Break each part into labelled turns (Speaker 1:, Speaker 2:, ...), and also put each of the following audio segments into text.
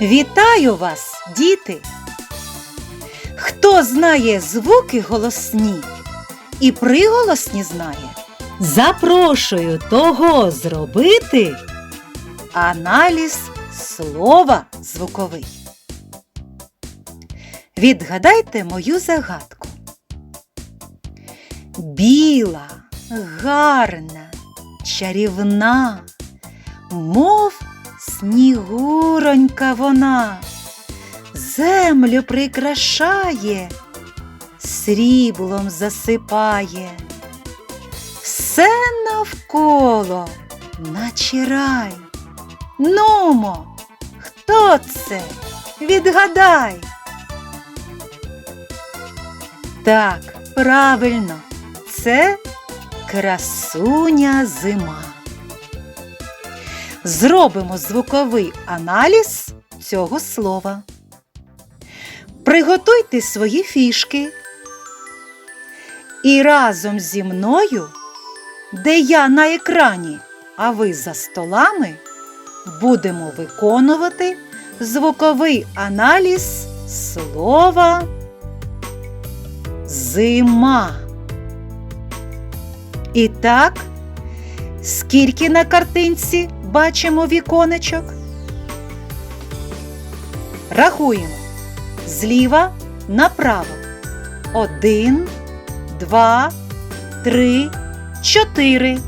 Speaker 1: Вітаю вас, діти! Хто знає звуки голосні і приголосні знає, запрошую того зробити аналіз слова звуковий. Відгадайте мою загадку. Біла, гарна, чарівна, мов снігуронька вона, землю прикрашає, сріблом засипає. Все навколо, наче рай. Нумо, хто це? Відгадай. Так, правильно, це красуня зима. Зробимо звуковий аналіз цього слова. Приготуйте свої фішки. І разом зі мною, де я на екрані, а ви за столами, будемо виконувати звуковий аналіз слова зима. І так, скільки на картинці бачимо віконечок? Рахуємо зліва направо. Один, два, три, чотири.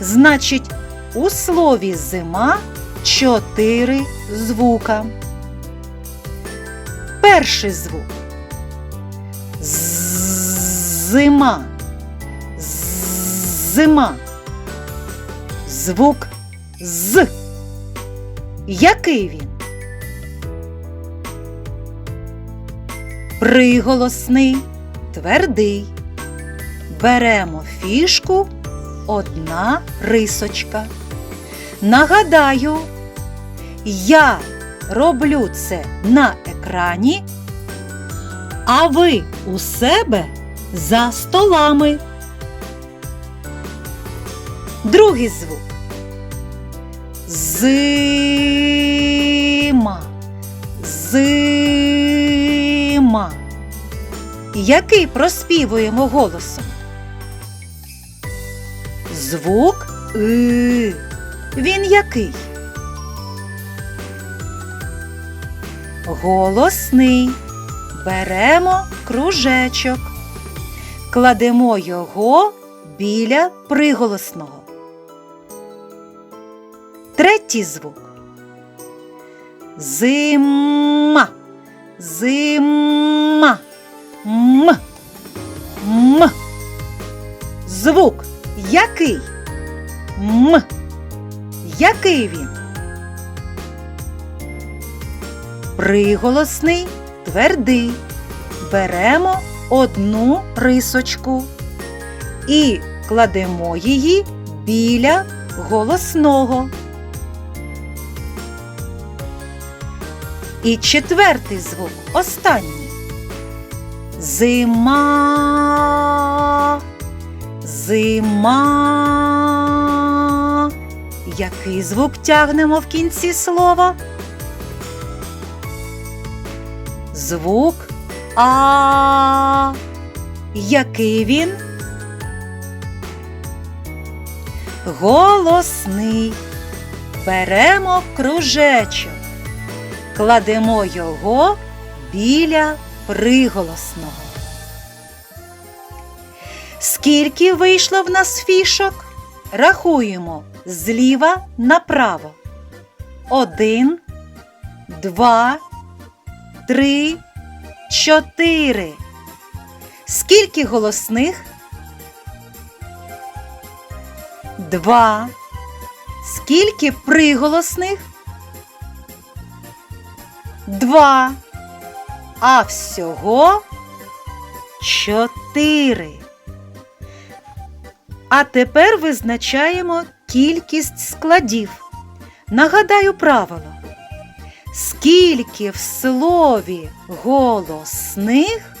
Speaker 1: Значить, у слові зима чотири звука. Перший звук. Зима. Зима. Звук з. Який він? Приголосний, твердий. Беремо фішку одна рисочка. Нагадаю, я роблю це на екрані, а ви у себе за столами. Другий звук. Зима. Зима. Який проспівуємо голосом? Звук И. Він який? Голосний. Беремо кружечок. Кладемо його біля приголосного. Третій звук. Зима. Зима. М. М. Звук який? М. Який він? Приголосний, твердий. Беремо одну рисочку і кладемо її біля голосного. І четвертий звук останній. Зима. Зима. Який звук тягнемо в кінці слова? Звук А. Який він? Голосний. Беремо кружечок. Кладемо його біля приголосного. Скільки вийшло в нас фішок? Рахуємо зліва направо. Один, два, три, чотири. Скільки голосних? Два. Скільки приголосних? Два. А всього чотири. А тепер визначаємо кількість складів. Нагадаю правило. Скільки в слові голосних,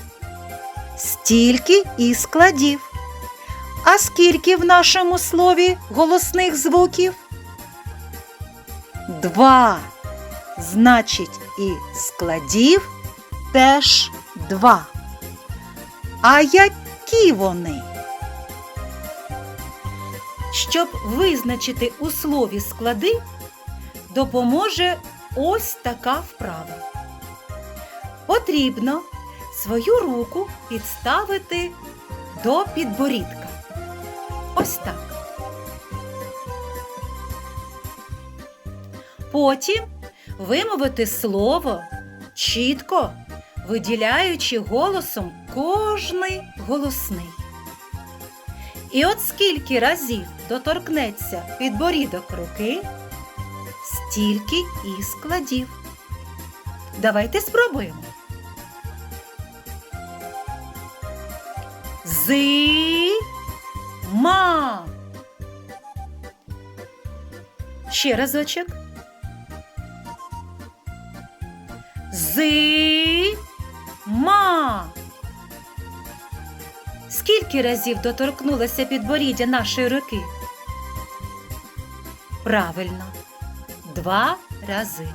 Speaker 1: стільки і складів. А скільки в нашому слові голосних звуків? два. Значить, і складів теж два. А які вони? Щоб визначити у слові склади, допоможе ось така вправа. Потрібно свою руку підставити до підборідка. Ось так. Потім вимовити слово чітко, виділяючи голосом кожний голосний. І от скільки разів доторкнеться підборідок руки, стільки і складів. Давайте спробуємо. Зима. Ще разочок. Зима. Скільки разів доторкнулося підборіддя нашої руки? Правильно. Два рази.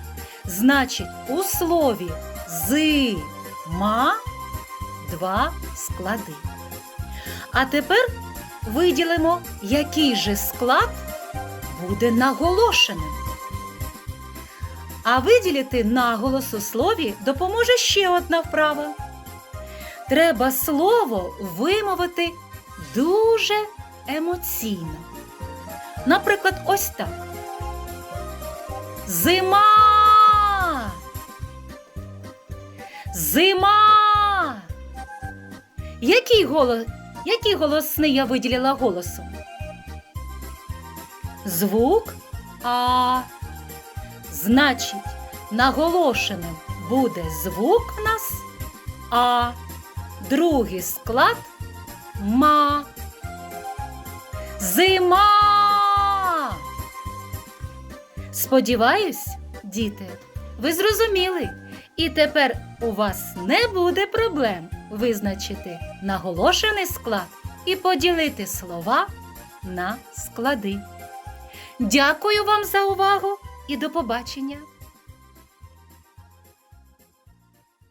Speaker 1: Значить, у слові зима два склади. А тепер виділимо, який же склад буде наголошеним. А виділити наголос у слові допоможе ще одна вправа. Треба слово вимовити дуже емоційно. Наприклад, ось так. Зима. Зима. Який голос, який голосний я виділила голосом? Звук А. Значить, наголошеним буде звук нас А. Другий склад ма. Зима. Сподіваюсь, діти, ви зрозуміли. І тепер у вас не буде проблем визначити наголошений склад і поділити слова на склади. Дякую вам за увагу і до побачення!